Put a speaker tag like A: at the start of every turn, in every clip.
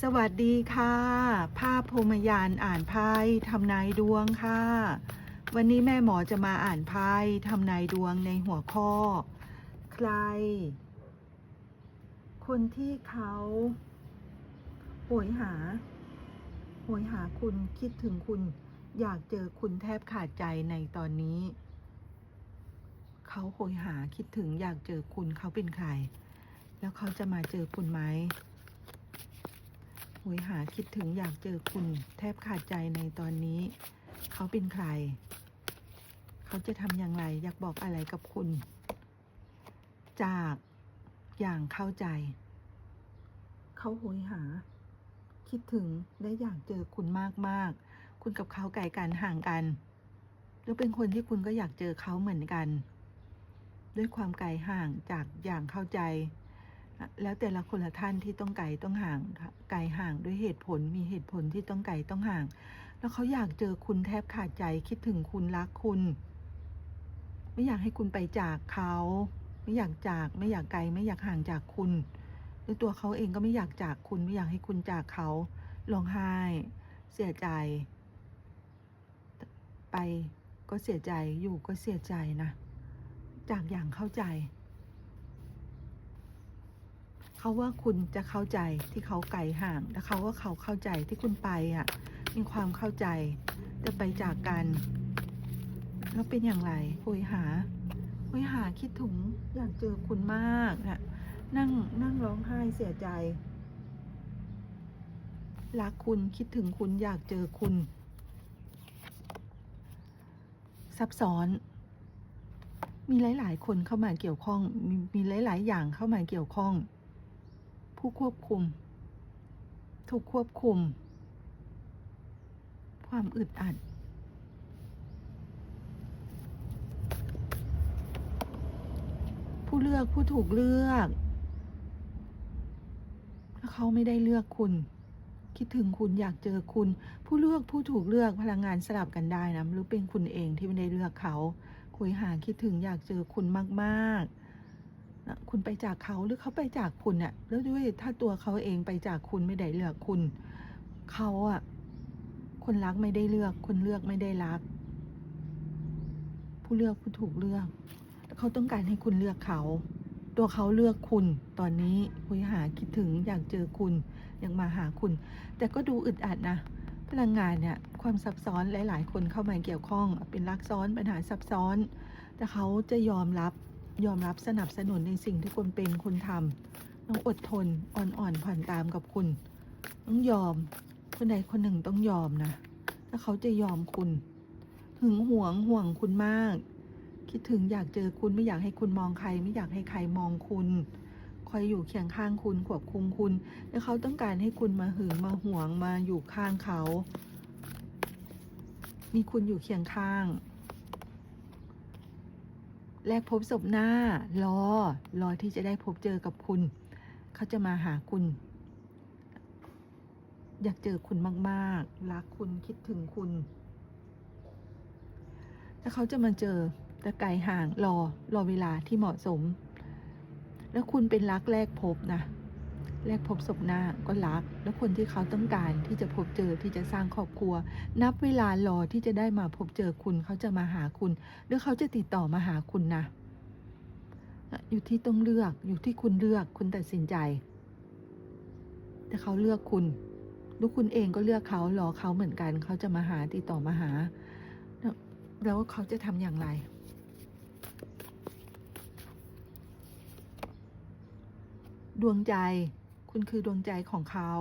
A: สวัสดีค่ะ ภาพพรหมยานอ่านไพ่ทำนายดวงค่ะ วันนี้แม่หมอจะมาอ่านไพ่ทำนายดวงในหัวข้อ ใคร คนที่เขาโหยหาโหยหาคุณคิดถึงคุณ อยากเจอคุณแทบขาดใจในตอนนี้ เขาโหยหาคิดถึงอยากเจอคุณเขาเป็นใคร แล้วเขาจะมาเจอคุณไหม หวยหาคิดถึงอยากเจอคุณแทบขาดใจในตอนนี้ เขาเป็นใคร เขาจะทำอย่างไร อยากบอกอะไรกับคุณ จากอย่างเข้าใจ เขาหวยหา คิดถึงและอยากเจอคุณมากมาก ๆ คุณกับเขาไกลกันห่างกันแล้วเป็นคนที่คุณก็อยากเจอเขาเหมือนกัน ด้วยความไกลห่างจากอย่างเข้าใจ แล้วแต่ละคนละท่านที่ต้องไกลต้องห่างไกลห่างด้วยเหตุผลมีเหตุผลที่ต้องไกลต้องห่าง แล้วเขาอยากเจอคุณแทบขาดใจคิดถึงคุณรักคุณ ไม่อยากให้คุณไปจากเขา ไม่อยากจากไม่อยากไกลไม่อยากห่างจากคุณด้วยตัวเขาเองก็ไม่อยากจากคุณไม่อยากให้คุณจากเขาร้องไห้ เสียใจ ไปก็เสียใจอยู่ก็เสียใจนะ จากอย่างเข้าใจ เขาว่าคุณจะเข้าใจที่เขาไกลห่าง และเขาว่าเขาเข้าใจที่คุณไปอะ มีความเข้าใจ จะไปจากกัน แล้วเป็นอย่างไรหยหาหยหาคิดถึงอยากเจอคุณมากนะนั่งนั่งร้องไห้เสียใจ รักคุณคิดถึงคุณอยากเจอคุณ ซับซ้อน มีหลาย ๆ คนเข้ามาเกี่ยวข้อง มีมีหลาย ๆ อย่างเข้ามาเกี่ยวข้อง ผู้ควบคุม ถูกควบคุม ความอึดอัด ผู้เลือกผู้ถูกเลือกถ้าเขาไม่ได้เลือกคุณ คิดถึงคุณอยากเจอคุณ ผู้เลือกผู้ถูกเลือกพลังงานสลับกันได้นะหรือเป็นคุณเองที่ไม่ได้เลือกเขา คุยหาคิดถึงอยากเจอคุณมาก ๆ คุณไปจากเขาหรือเขาไปจากคุณเน่ะแล้วด้วยถ้าตัวเขาเองไปจากคุณไม่ได้เลือกคุณ เขาอะคนรักไม่ได้เลือก คนเลือกไม่ได้รัก ผู้เลือกผู้ถูกเลือกเขาต้องการให้คุณเลือกเขา ตัวเขาเลือกคุณ ตอนนี้คุยหาคิดถึงอยากเจอคุณอยากมาหาคุณ แต่ก็ดูอึดอัดนะพลังงานเนี่ยความซับซ้อนหลาย ๆ คนเข้ามาเกี่ยวข้อง เป็นรักซ้อนปัญหาซับซ้อน แต่เขาจะยอมรับ ยอมรับสนับสนุนในสิ่งที่คุณเป็นคุณทำต้องอดทนอ่อนๆผ่อนตามกับคุณ ต้องยอม คนใดคนหนึ่งต้องยอมนะ ถ้าเขาจะยอมคุณหึงหวงห่วงคุณมาก คิดถึงอยากเจอคุณไม่อยากให้คุณมองใคร ไม่อยากให้ใครมองคุณคอยอยู่เคียงข้างคุณควบคุมคุณ แล้วเขาต้องการให้คุณมาหึงมาหวงมาอยู่ข้างเขา มีคุณอยู่เคียงข้าง แลกพบศพหน้ารอรอที่จะได้พบเจอกับคุณ เขาจะมาหาคุณ อยากเจอคุณมากๆ รักคุณคิดถึงคุณ ถ้าเขาจะมาเจอแต่ไกลห่างรอรอเวลาที่เหมาะสม แล้วคุณเป็นรักแรกพบนะ แรกพบศพหน้าก็รัก แล้วคนที่เขาต้องการที่จะพบเจอที่จะสร้างครอบครัว นับเวลารอที่จะได้มาพบเจอคุณเขาจะมาหาคุณ หรือเขาจะติดต่อมาหาคุณนะ อยู่ที่ต้องเลือกอยู่ที่คุณเลือกคุณตัดสินใจ แต่เขาเลือกคุณลูกคุณเองก็เลือกเขารอเขาเหมือนกัน เขาจะมาหาติดต่อมาหา แล้วเขาจะทำอย่างไรดวงใจ คุณคือดวงใจของเขา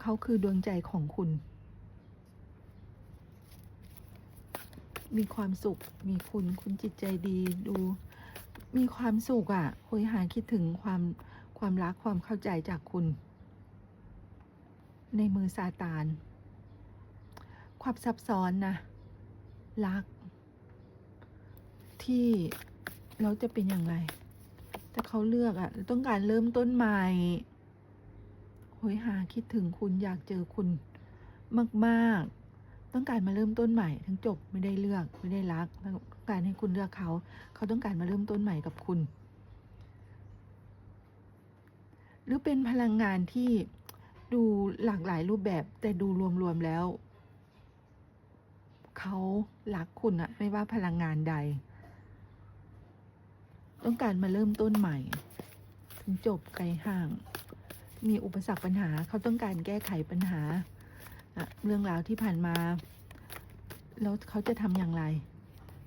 A: เขาคือดวงใจของคุณ มีความสุข มีคุณ คุณจิตใจดี ดู มีความสุขอะ่ะคุยหาคิดถึงความ ความรัก ความเข้าใจจากคุณ ในมือซาตาน ความซับซ้อนนะ รัก ที่เราจะเป็นอย่างไร แต่เขาเลือกอะต้องการเริ่มต้นใหม่โหยหาคิดถึงคุณอยากเจอคุณมากๆ ต้องการมาเริ่มต้นใหม่ ทั้งจบไม่ได้เลือกไม่ได้รักต้องการให้คุณเลือกเขา เขาต้องการมาเริ่มต้นใหม่กับคุณ หรือเป็นพลังงานที่ดูหลากหลายรูปแบบแต่ดูรวมๆแล้ว เขารักคุณอะไม่ว่าพลังงานใด ต้องการมาเริ่มต้นใหม่ ถึงจบไกลห่าง มีอุปสรรคปัญหาเขาต้องการแก้ไขปัญหา เรื่องราวที่ผ่านมา แล้วเขาจะทำอย่างไร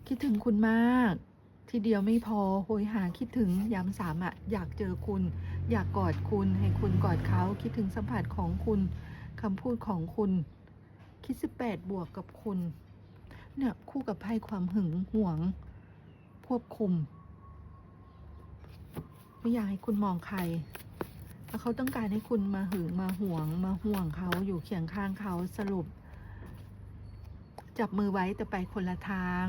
A: คิดถึงคุณมาก ทีเดียวไม่พอโหยหาคิดถึงย้ำสามอะอยากเจอคุณ อยากกอดคุณ ให้คุณกอดเขาคิดถึงสัมผัสของคุณคำพูดของคุณ คิดสิบแปดบวกกับคุณเนี่ยคู่กับไพ่ความหึงหวงควบคุม ไม่อยากให้คุณมองใครแล้วเขาต้องการให้คุณมาหึงมาห่วง มาห่วงเขาอยู่เคียงข้างเขาสรุป จับมือไว้แต่ไปคนละทาง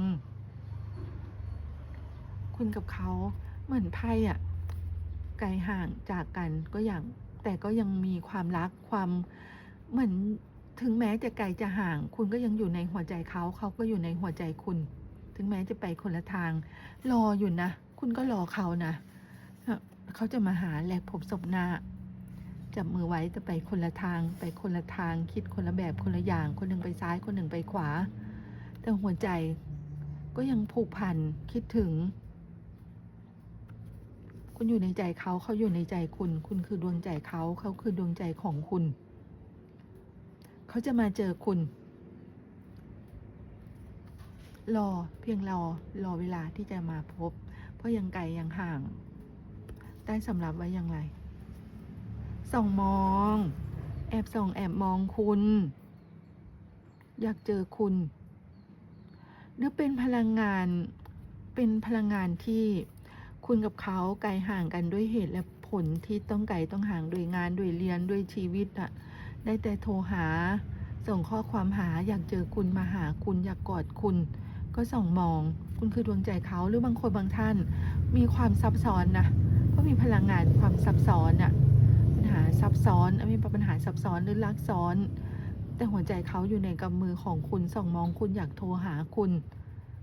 A: คุณกับเขาเหมือนไพ่อะไกลห่างจากกันก็อย่าง แต่ก็ยังมีความรักความเหมือนถึงแม้จะไกลจะห่าง คุณก็ยังอยู่ในหัวใจเขาเขาก็อยู่ในหัวใจคุณ ถึงแม้จะไปคนละทาง รออยู่นะ คุณก็รอเขานะ เขาจะมาหาแลกพบศพหน้าจับมือไว้แต่ไปคนละทาง ไปคนละทางคิดคนละแบบคนละอย่าง คนหนึ่งไปซ้ายคนหนึ่งไปขวา แต่หัวใจก็ยังผูกพันคิดถึง คุณอยู่ในใจเขาเขาอยู่ในใจคุณ คุณคือดวงใจเขาเขาคือดวงใจของคุณ เขาจะมาเจอคุณ รอเพียงรอรอเวลาที่จะมาพบ เพราะยังไกลยังห่าง ได้สำหรับไว้อย่างไร ส่องมอง แอบส่องแอบมองคุณ อยากเจอคุณ หรือเป็นพลังงานเป็นพลังงานที่คุณกับเขาไกลห่างกันด้วยเหตุและผลที่ต้องไกลต้องห่างด้วยงานด้วยเรียนด้วยชีวิตอะได้แต่โทรหา ส่งข้อความหาอยากเจอคุณมาหาคุณอยากกอดคุณ ก็ส่องมอง คุณคือดวงใจเขาหรือบางคนบางท่าน มีความซับซ้อนนะ ก็มีพลังงานความซับซ้อนอะปัญหาซับซ้อนมีปัญหาซับซ้อนหรือลักซ้อน แต่หัวใจเขาอยู่ในกำมือของคุณส่องมองคุณอยากโทรหาคุณ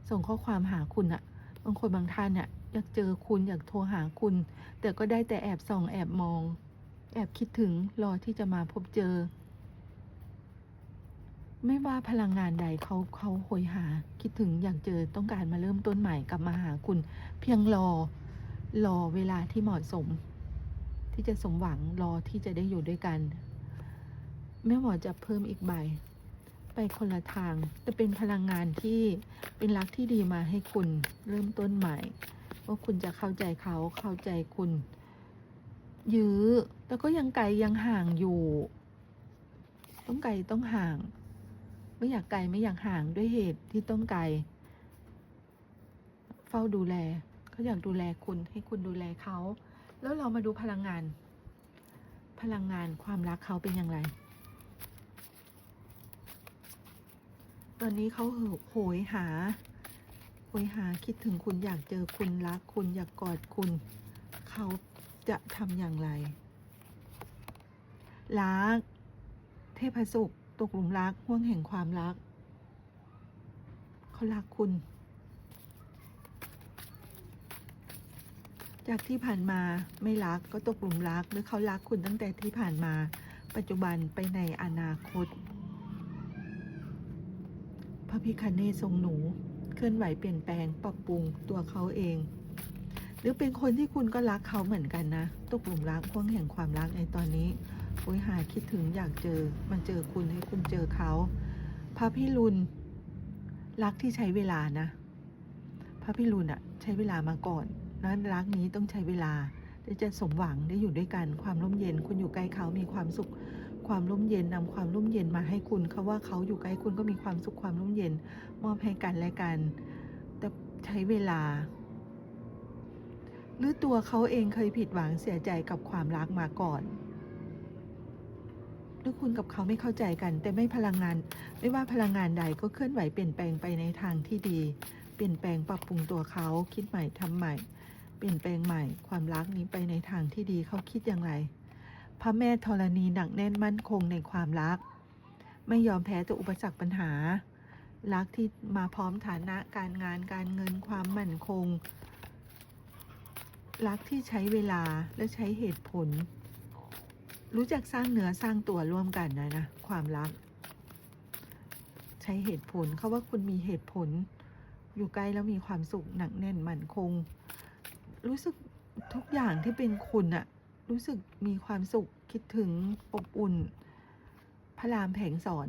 A: ส่งข้อความหาคุณอะบางคนบางท่านเนี่ยอยากเจอคุณอยากโทรหาคุณ แต่ก็ได้แต่แอบส่องแอบมอง แอบคิดถึงรอที่จะมาพบเจอ ไม่ว่าพลังงานใดเขาเขาโหยหา คิดถึงอยากเจอต้องการมาเริ่มต้นใหม่กลับมาหาคุณ เพียงรอ รอเวลาที่เหมาะสม ที่จะสมหวังรอที่จะได้อยู่ด้วยกัน แม่หมอจะเพิ่มอีกใบ ไปคนละทางแต่เป็นพลังงานที่เป็นรักที่ดีมาให้คุณเริ่มต้นใหม่ ว่าคุณจะเข้าใจเขาเข้าใจคุณ ยื้อ แต่ก็ยังไกลยังห่างอยู่ ต้องไกลต้องห่าง ไม่อยากไกลไม่อยากห่างด้วยเหตุที่ต้องไกล เฝ้าดูแล เขาอยากดูแลคุณให้คุณดูแลเขา แล้วเรามาดูพลังงาน พลังงานความรักเขาเป็นอย่างไร ตอนนี้เขาโหยหาโหยหาคิดถึงคุณอยากเจอคุณรักคุณอยากกอดคุณ เขาจะทำอย่างไร รัก เทพสุขตกหลุมรักห่วงแห่งความรัก เขารักคุณ จากที่ผ่านมาไม่รักก็ตกหลุมรัก หรือเขารักคุณตั้งแต่ที่ผ่านมา ปัจจุบันไปในอนาคต พระพิคเนศทรงหนู เคลื่อนไหวเปลี่ยนแปลงปรับปรุงตัวเขาเอง หรือเป็นคนที่คุณก็รักเขาเหมือนกันนะ ตกหลุมรักพ่วงแห่งความรักในตอนนี้โอยหาคิดถึงอยากเจอ มันเจอคุณให้คุณเจอเขา พระพิรุณรักที่ใช้เวลานะ พระพิรุณอะใช้เวลามาก่อน นั้นรักนี้ต้องใช้เวลาได้จะสมหวังได้อยู่ด้วยกันความร่มเย็น คุณอยู่ใกล้เขามีความสุข ความร่มเย็นนำความร่มเย็นมาให้คุณเขาว่าเขาอยู่ใกล้คุณก็มีความสุขความร่มเย็น มอบให้กันและกัน แต่ใช้เวลา หรือตัวเขาเองเคยผิดหวังเสียใจกับความรักมาก่อนหรือคุณกับเขาไม่เข้าใจกัน แต่ไม่พลังงาน ไม่ว่าพลังงานใดก็เคลื่อนไหวเปลี่ยนแปลงไปในทางที่ดี เปลี่ยนแปลงปรับปรุงตัวเขาคิดใหม่ทำใหม่ ลี่ยนแปลงใหม่ ความรักนี้ไปในทางที่ดีเขาคิดอย่างไร พระแม่ธรณีหนักแน่นมั่นคงในความรัก ไม่ยอมแพ้ต่ออุปสรรคปัญหา รักที่มาพร้อมฐานะการงานการเงินความมั่นคง รักที่ใช้เวลาและใช้เหตุผล รู้จักสร้างเนื้อสร้างตัวร่วมกันนะนะความรัก ใช้เหตุผลเขาว่าคุณมีเหตุผลอยู่ใกล้แล้วมีความสุขหนักแน่นมั่นคง รู้สึกทุกอย่างที่เป็นคุณอะรู้สึกมีความสุขคิดถึงอบอุ่น พระรามแผงสอน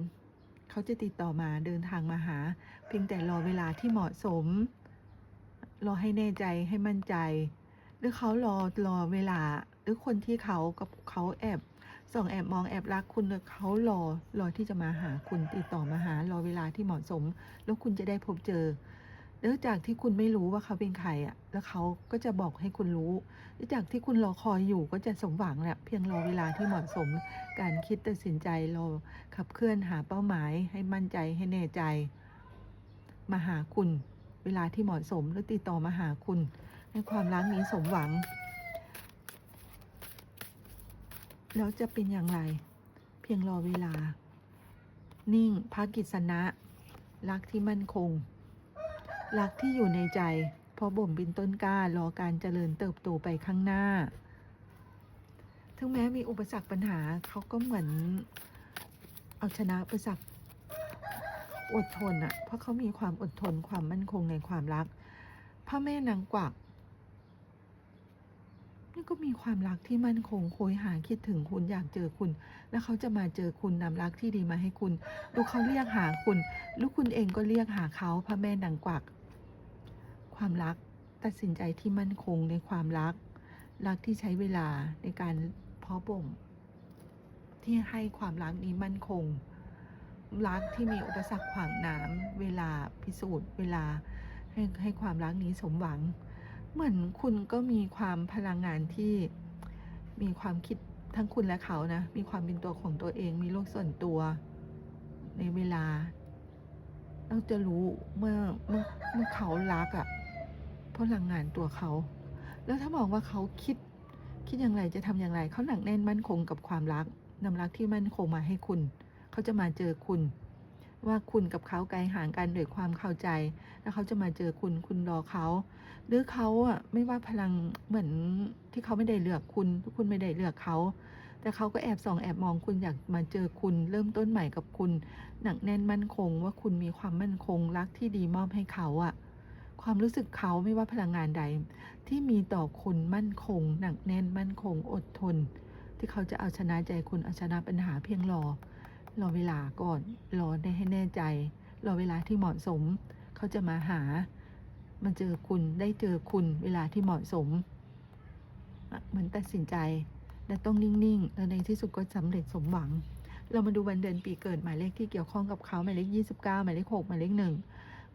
A: เขาจะติดต่อมาเดินทางมาหา เพียงแต่รอเวลาที่เหมาะสม รอให้แน่ใจให้มั่นใจ หรือเขารอรอเวลา หรือคนที่เขากับเขาแอบส่องแอบมองแอบรักคุณหรือเขารอรอที่จะมาหาคุณติดต่อมาหารอเวลาที่เหมาะสม แล้วคุณจะได้พบเจอ นื่องจากที่คุณไม่รู้ว่าเขาเป็นใครอะ แล้วเขาก็จะบอกให้คุณรู้เนื่องจากที่คุณรอคอยอยู่ก็จะสมหวังแหละ เพียงรอเวลาที่เหมาะสม การคิดตัดสินใจรอขับเคลื่อนหาเป้าหมายให้มั่นใจให้แน่ใจ มาหาคุณ เวลาที่เหมาะสมหรือติดต่อมาหาคุณ ให้ความรักนี้สมหวัง แล้วจะเป็นอย่างไร เพียงรอเวลา นิ่งพักกิจสนะ รักที่มั่นคง รักที่อยู่ในใจ เพราะบ่มเป็นต้นกล้ารอการเจริญเติบโตไปข้างหน้า ถึงแม้มีอุปสรรคปัญหาเขาก็เหมือนเอาชนะอุปสรรคอดทนอะเพราะเขามีความอดทนความมั่นคงในความรักพระแม่นางกวักนี่ก็มีความรักที่มั่นคงโหยหาคิดถึงคุณอยากเจอคุณ แล้วเขาจะมาเจอคุณนำรักที่ดีมาให้คุณ ดูเขาเรียกหาคุณ ลูกคุณเองก็เรียกหาเขาพระแม่นางกวัก ความรักตัดสินใจที่มั่นคงในความรัก รักที่ใช้เวลาในการเพาะบ่ม ที่ให้ความรักนี้มั่นคง รักที่มีอุปสรรคขวางหน้ำเวลาพิสูจน์ เวลาให้ให้ความรักนี้สมหวัง เหมือนคุณก็มีความพลังงานที่มีความคิดทั้งคุณและเขานะ มีความเป็นตัวของตัวเอง มีโลกส่วนตัว ในเวลาเราจะรู้เมื่อเมื่อเมื่อเขารักอะ่ะ พลังงานตัวเขา แล้วถ้ามองว่าเขาคิด คิดอย่างไรจะทำอย่างไร เขาหนักแน่นมั่นคงกับความรักนำรักที่มั่นคงมาให้คุณ เขาจะมาเจอคุณ ว่าคุณกับเขาไกลห่างกันด้วยความเข้าใจ แล้วเขาจะมาเจอคุณ คุณรอเขา หรือเขาอะไม่ว่าพลังเหมือนที่เขาไม่ได้เลือกคุณคุณไม่ได้เลือกเขาแต่เขาก็แอบส่องแอบมองคุณอยากมาเจอคุณ เริ่มต้นใหม่กับคุณ หนักแน่นมั่นคงว่าคุณมีความมั่นคงรักที่ดีมอบให้เขาอะ ความรู้สึกเขาไม่ว่าพลังงานใด ที่มีต่อคุณมั่นคง หนักแน่นมั่นคงอดทน ที่เขาจะเอาชนะใจคุณเอาชนะปัญหาเพียงรอ รอเวลาก่อนรอได้ให้แน่ใจ รอเวลาที่เหมาะสม เขาจะมาหามาเจอคุณได้เจอคุณเวลาที่เหมาะสมเหมือนตัดสินใจและต้องนิ่งๆ แล้วในที่สุดก็สำเร็จสมหวัง เรามาดูวันเดือนปีเกิดหมายเลขที่เกี่ยวข้องกับเขาหมายเลข 29 หมายเลข 6 หมายเลข 1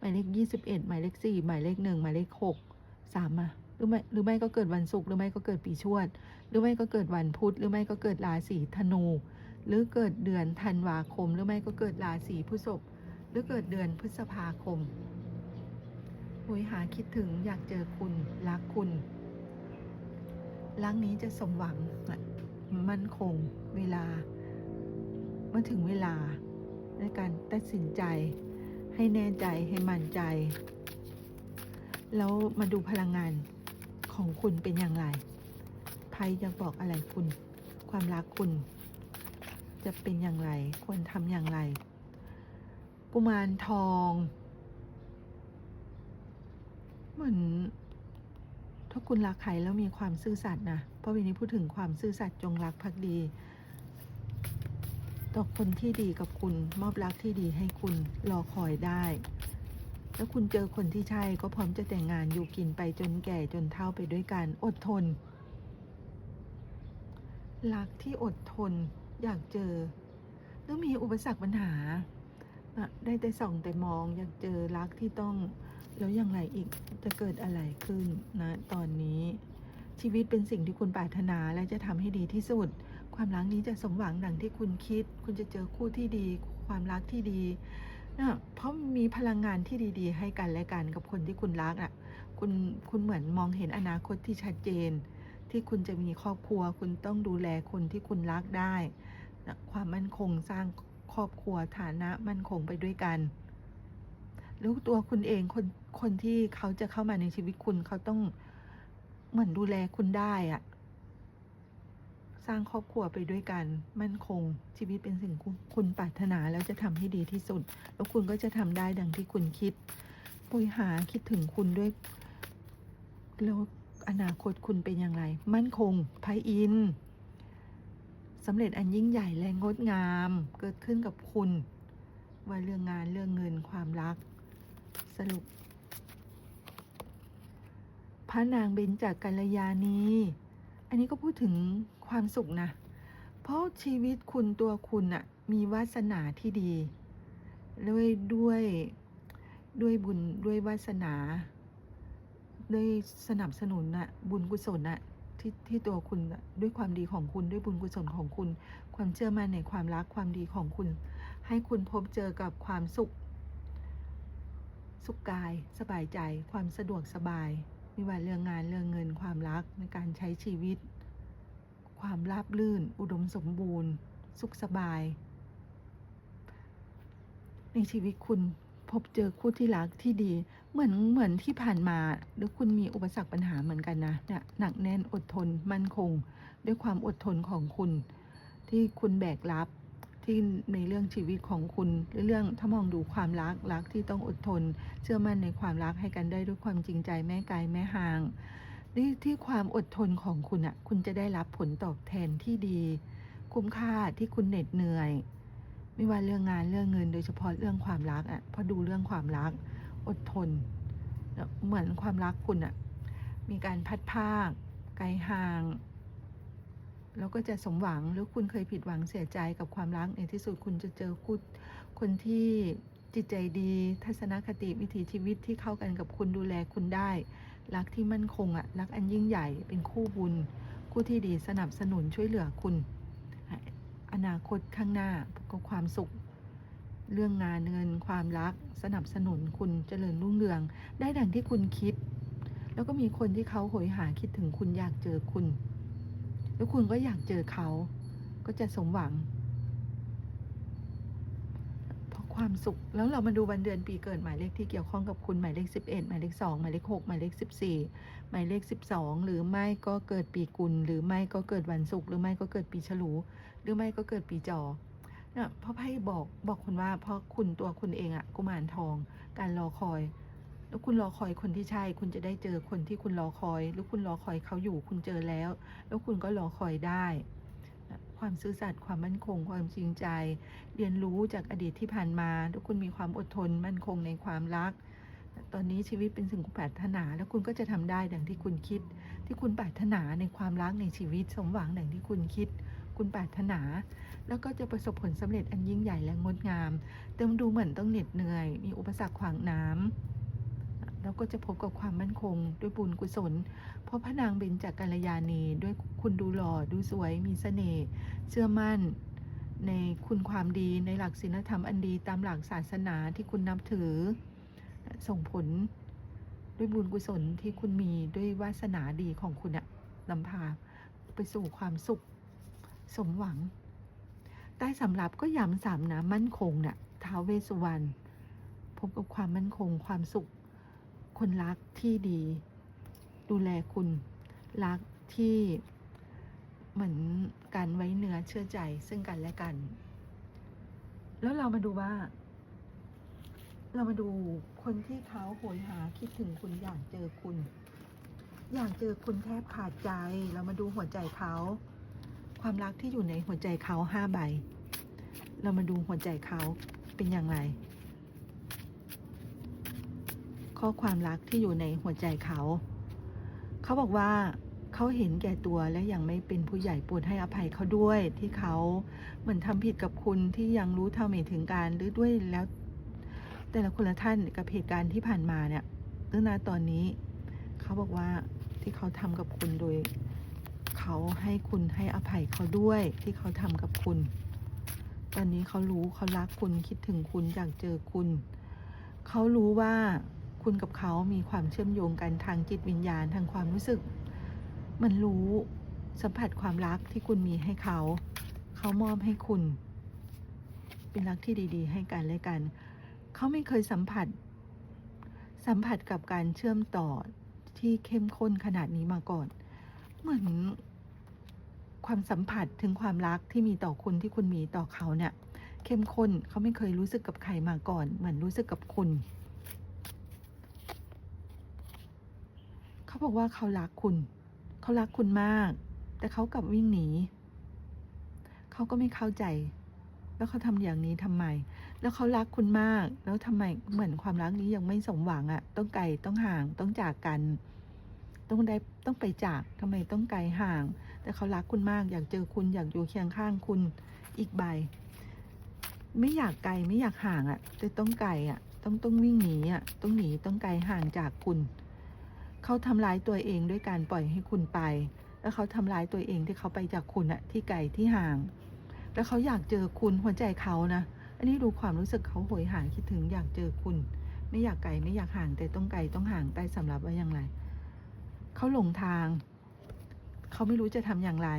A: หมายเลข21หมายเลข4หมายเลข1หมายเลข6 3มาหรือไม่หรือไม่ก็เกิดวันศุกร์หรือไม่ก็เกิดปีชวด หรือไม่ก็เกิดวันพุธหรือไม่ก็เกิดราศีธนู หรือเกิดเดือนธันวาคม หรือไม่ก็เกิดราศีพฤษภหรือเกิดเดือนพฤษภาคมโหยหาคิดถึงอยากเจอคุณรักคุณรักนี้จะสมหวังมั่นคงเวลาเมื่อถึงเวลาในการตัดสินใจ ให้แน่ใจให้มั่นใจ แล้วมาดูพลังงานของคุณเป็นอย่างไรไพ่จะบอกอะไรคุณ ความรักคุณ จะเป็นอย่างไร ควรทำอย่างไร กุมารทองเหมือนถ้าคุณรักใครแล้วมีความซื่อสัตย์นะเพราะวันนี้พูดถึงความซื่อสัตย์จงรักภักดี ต่อคนที่ดีกับคุณมอบรักที่ดีให้คุณรอคอยได้ แล้วคุณเจอคนที่ใช่ก็พร้อมจะแต่งงานอยู่กินไปจนแก่จนเฒ่าไปด้วยกันอดทนรักที่อดทนอยากเจอ แล้วมีอุปสรรคปัญหาอะได้แต่ส่องแต่มองอยากเจอรักที่ต้อง แล้วอย่างไรอีกจะเกิดอะไรขึ้นนะ ตอนนี้ชีวิตเป็นสิ่งที่คุณปรารถนาและจะทำให้ดีที่สุด ความรักนี้จะสมหวังดังที่คุณคิด คุณจะเจอคู่ที่ดี ความรักที่ดีนะเพราะมีพลังงานที่ดี ๆ ให้กันและกันกับคนที่คุณรักอะ คุณคุณเหมือนมองเห็นอนาคตที่ชัดเจน ที่คุณจะมีครอบครัว คุณต้องดูแลคนที่คุณรักได้นะความมั่นคงสร้างครอบครัวฐานะมั่นคงไปด้วยกันแล้วตัวคุณเองคนคนที่เขาจะเข้ามาในชีวิตคุณเขาต้องเหมือนดูแลคุณได้อะ สร้างครอบครัวไปด้วยกัน มั่นคง ชีวิตเป็นสิ่งคุณคุณปรารถนาแล้วจะทำให้ดีที่สุด แล้วคุณก็จะทำได้ดังที่คุณคิด ปุยหาคิดถึงคุณด้วยแล้วอนาคตคุณเป็นอย่างไร มั่นคงไพอินสำเร็จอันยิ่งใหญ่และงดงาม เกิดขึ้นกับคุณ ว่าเรื่องงานเรื่องเงินความรัก สรุป พระนางเบญจากกัลยาณี อันนี้ก็พูดถึง ความสุขนะ เพราะชีวิตคุณตัวคุณอะมีวาสนาที่ดีด้วยด้วยด้วยบุญด้วยวาสนา ด้วยสนับสนุนอะบุญกุศลอะที่ที่ตัวคุณด้วยความดีของคุณด้วยบุญกุศลของคุณ ความเชื่อมั่นในความรักความดีของคุณ ให้คุณพบเจอกับความสุข สุขกาย สบายใจ ความสะดวกสบาย ไม่ว่าเรื่องงานเรื่องเงินความรักในการใช้ชีวิต ความราบรื่น อุดมสมบูรณ์ สุขสบาย ในชีวิตคุณพบเจอคู่ที่รักที่ดี เหมือนเหมือนที่ผ่านมาหรือคุณมีอุปสรรคปัญหาเหมือนกันนะเนี่ยหนักแน่นอดทนมั่นคง ด้วยความอดทนของคุณ ที่คุณแบกรับที่ในเรื่องชีวิตของคุณหรือเรื่องถ้ามองดูความรักรักที่ต้องอดทน เชื่อมั่นในความรักให้กันได้ด้วยความจริงใจแม่กายแม่ห่าง ที่ที่ความอดทนของคุณอะ่ะคุณจะได้รับผลตอบแทนที่ดี คุ้มค่าที่คุณเหน็ดเหนื่อย ไม่ว่าเรื่องงานเรื่องเงิน โดยเฉพาะเรื่องความรักอะ่ะพอดูเรื่องความรัก อดทน เหมือนความรักคุณอะ่ะมีการพัดภาคไกลห่างแล้วก็จะสมหวังหรือคุณเคยผิดหวังเสียใจกับความรักในที่สุดคุณจะเจอคู่คนที่จิตใจดี ทัศนคติวิถีชีวิตที่เข้ากันกับคุณดูแลคุณได้ รักที่มั่นคงอะรักอันยิ่งใหญ่เป็นคู่บุญ คู่ที่ดีสนับสนุนช่วยเหลือคุณ อนาคตข้างหน้ากับความสุข เรื่องงานเงินความรัก สนับสนุนคุณเจริญรุ่งเรือง ได้ดังที่คุณคิด แล้วก็มีคนที่เขาโหยหาคิดถึงคุณอยากเจอคุณ แล้วคุณก็อยากเจอเขาก็จะสมหวัง เพราะ ความสุข แล้วเรามาดูวันเดือนปีเกิดหมายเลขที่เกี่ยวข้องกับคุณหมายเลข 11 หมายเลข 2 หมายเลข 6 หมายเลข 14 หมายเลข 12 หรือไม่ก็เกิดปีกุล หรือไม่ก็เกิดวันศุกร์หรือไม่ก็เกิดปีฉลู หรือไม่ก็เกิดปีจอเนี่ยเพราะไพ่บอกบอกคุณว่าเพราะคุณตัวคุณเองอะกุมารทอง การรอคอย แล้วคุณรอคอยคนที่ใช่ คุณจะได้เจอคนที่คุณรอคอย หรือคุณรอคอยเขาอยู่คุณเจอแล้ว แล้วคุณก็รอคอยได้ ความซื่อสัตย์ความมั่นคง ความจริงใจ เรียนรู้จากอดีตที่ผ่านมาทุกคุณมีความอดทนมั่นคงในความรัก ตอนนี้ชีวิตเป็นสิ่งคุณปรารถนา แล้วคุณก็จะทำได้ดังที่คุณคิด ที่คุณปรารถนาในความรักในชีวิตสมหวังดังที่คุณคิด คุณปรารถนา แล้วก็จะประสบผลสำเร็จอันยิ่งใหญ่และงดงามแต่มันดูเหมือนต้องเหน็ดเหนื่อย มีอุปสรรคขวางน้ำ แล้วก็จะพบกับความมั่นคง ด้วยบุญกุศล เพราะพระนางเบญจากกัลยาณีด้วยคุณดูหล่อดูสวยมีเสน่ห์เชื่อมั่น ในคุณความดีในหลักศีลธรรมอันดีตามหลักศาสนาที่คุณนับถือ ส่งผลด้วยบุญกุศลที่คุณมีด้วยวาสนาดีของคุณอะนำพาไปสู่ความสุข สมหวัง ใต้สำรับก็ย้ำสามนะมั่นคงนะ่ะท้าวเวสสุวรรณพบกับความมั่นคงความสุข คนรักที่ดี ดูแลคุณรักที่เหมือนการไว้เนื้อเชื่อใจซึ่งกันและกัน แล้วเรามาดูว่า เรามาดูคนที่เขาโหยหาคิดถึงคุณอยากเจอคุณ อยากเจอคุณแทบขาดใจ เรามาดูหัวใจเขา ความรักที่อยู่ในหัวใจเขาห้าใบ เรามาดูหัวใจเขาเป็นอย่างไร ข้อความรักที่อยู่ในหัวใจเขา เขาบอกว่าเขาเห็นแก่ตัวและยังไม่เป็นผู้ใหญ่โปรดให้อภัยเขาด้วยที่เขาเหมือนทำผิดกับคุณที่ยังรู้เท่าไม่ถึงการหรือด้วยแล้ว แต่ละคนละท่านกับเหตุการณ์ที่ผ่านมาเนี่ยเรื่องนาตอนนี้ เขาบอกว่าที่เขาทำกับคุณโดย เขาให้คุณให้อภัยเขาด้วยที่เขาทำกับคุณ ตอนนี้เขารู้เขารักคุณคิดถึงคุณอยากเจอคุณ เขารู้ว่า คุณกับเขามีความเชื่อมโยงกันทางจิตวิญญาณทางความรู้สึก มันรู้สัมผัสความรักที่คุณมีให้เขา เขามอบให้คุณ เป็นรักที่ดี ๆ ให้กันและกัน เขาไม่เคยสัมผัส สัมผัสกับการเชื่อมต่อที่เข้มข้นขนาดนี้มาก่อน เหมือนควความสัมผัสถึงความรักที่มีต่อคุณที่คุณมีต่อเขาเนี่ย เข้มข้นเขาไม่เคยรู้สึกกับใครมาก่อน เหมือนรู้สึกกับคุณ เขา บอกว่าเขารักคุณ เขารักคุณมาก แต่เขากลับวิ่งหนี เขาก็ไม่เข้าใจ แล้วเขาทำอย่างนี้ทำไม แล้วเขารักคุณมาก แล้วทำไมเหมือนความรักนี้ยังไม่สมหวังอะ่ะ ต้องไกลต้องห่างต้องจากกัน ต้องได้ต้องไปจากทำไมต้องไกลห่าง แต่เขารักคุณมาก อยากเจอคุณอยากอยู่เคียงข้างคุณอีกใบ ไม่อยากไกลไม่อยากห่างอะ่ะ แต่ต้องไกลอะ่ะ ต้องต้องวิ่งหนีอะ่ะ ต้องหนีต้องไกลห่างจากคุณ เขาทำร้ายตัวเองด้วยการปล่อยให้คุณไป แล้วเขาทำร้ายตัวเองที่เขาไปจากคุณอะที่ไกลที่ห่าง แล้วเขาอยากเจอคุณหัวใจเขานะ อันนี้ดูความรู้สึกเขาโหยหาคิดถึงอยากเจอคุณ ไม่อยากไกลไม่อยากห่างแต่ต้องไกลต้องห่างใต้สำรับว่าอย่างไร เขาหลงทาง เขาไม่รู้จะทำอย่างไร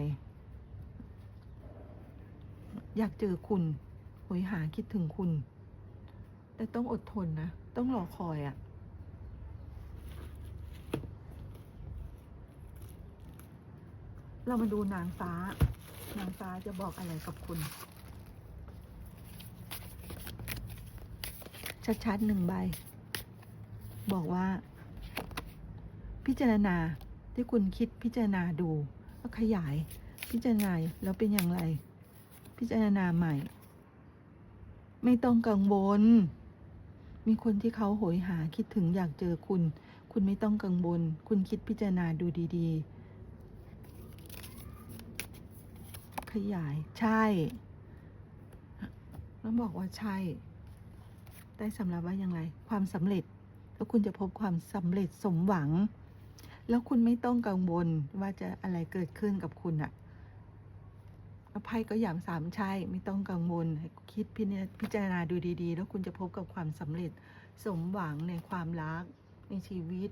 A: อยากเจอคุณโหยหาคิดถึงคุณ แต่ต้องอดทนนะ ต้องรอคอยอะ เรามาดูนางฟ้า นางฟ้าจะบอกอะไรกับคุณ ชัดๆหนึ่งใบ บอกว่า พิจารณาที่คุณคิดพิจารณาดูแล้วขยาย พิจารณาแล้วเป็นอย่างไร พิจารณาใหม่ ไม่ต้องกังวล มีคนที่เขาโหยหาคิดถึงอยากเจอคุณ คุณไม่ต้องกังวล คุณคิดพิจารณาดูดี ๆ ขยาย ใช่ แล้วบอกว่าใช่ ได้สำหรับว่าอย่างไร ความสำเร็จ แล้วคุณจะพบความสำเร็จสมหวัง แล้วคุณไม่ต้องกังวลว่าจะอะไรเกิดขึ้นกับคุณอะแล้วไพ่ก็อย่างสามใช่ไม่ต้องกังวล คิดพิจพิจารณาดูดี ๆ แล้วคุณจะพบกับความสำเร็จสมหวังในความรักในชีวิต